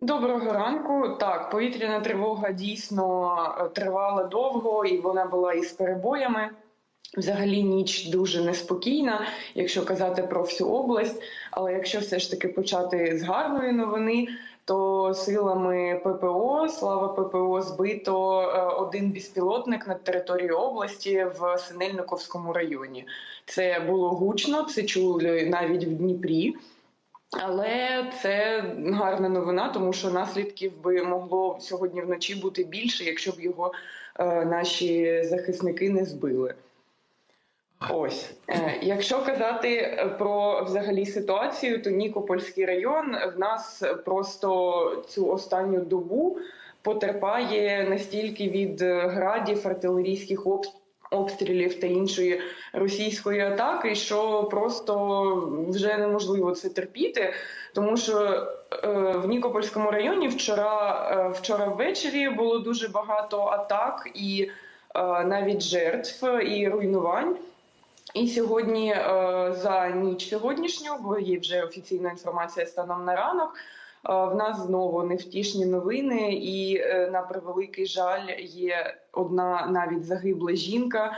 Доброго ранку. Так, повітряна тривога дійсно е, тривала довго і вона була із перебоями. Взагалі ніч дуже неспокійна, якщо казати про всю область. Але якщо все ж таки почати з гарної новини, то силами ППО, слава ППО, збито е, один безпілотник на території області в Синельниковському районі. Це було гучно, це чули навіть в Дніпрі. Але це гарна новина, тому що наслідків би могло сьогодні вночі бути більше, якщо б його е, наші захисники не збили. Ось, Е, якщо казати е, про взагалі ситуацію, то Нікопольський район в нас просто цю останню добу потерпає настільки від е, градів, артилерійських обстрілів, та іншої російської атаки, що просто вже неможливо це терпіти, тому що е, в Нікопольському районі вчора, е, вчора ввечері було дуже багато атак і е, навіть жертв і руйнувань. І сьогодні за ніч сьогоднішню, бо є вже офіційна інформація станом на ранок. Е, В нас знову невтішні новини, і е, на превеликий жаль є одна навіть загибла жінка,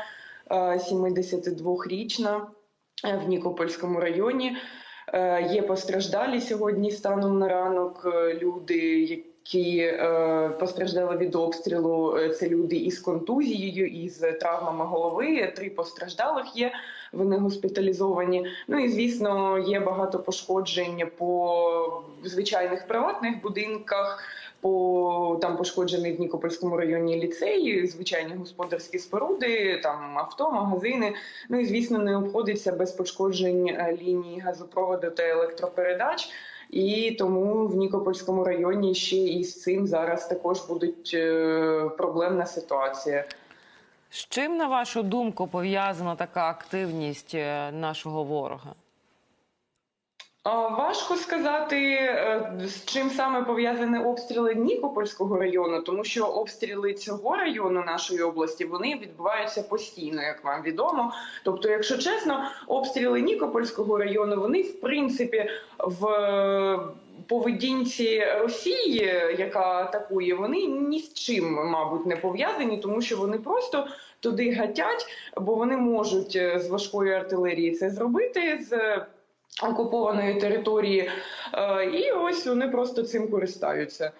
е, 72-річна е, в Нікопольському районі. Є постраждалі сьогодні станом на ранок. люди Люди, які е, постраждали від обстрілу, е, це люди із контузією, із травмами голови. Три постраждалих є. Вони госпіталізовані. Ну і звісно, є багато пошкоджень по звичайних приватних будинках. По там пошкоджений в Нікопольському районі ліцеї, звичайні господарські споруди, там авто, магазини. Ну і звісно, не обходиться без пошкоджень е, ліній газопроводу та електропередач. І тому в Нікопольському районі ще і з цим зараз також будуть е, проблемна ситуація. З чим, на вашу думку, пов'язана така активність е, нашого ворога? Важко сказати, е, з чим саме пов'язані обстріли Нікопольського району, тому що обстріли цього району нашої області вони відбуваються постійно, як вам відомо. Тобто, якщо чесно, обстріли Нікопольського району вони в принципі в е, поведінці Росії, яка атакує, вони ні з чим, мабуть, не пов'язані, тому що вони просто туди гатять, бо вони можуть е, з важкої артилерії це зробити. з окупованої території, Е, і ось вони просто цим користаються.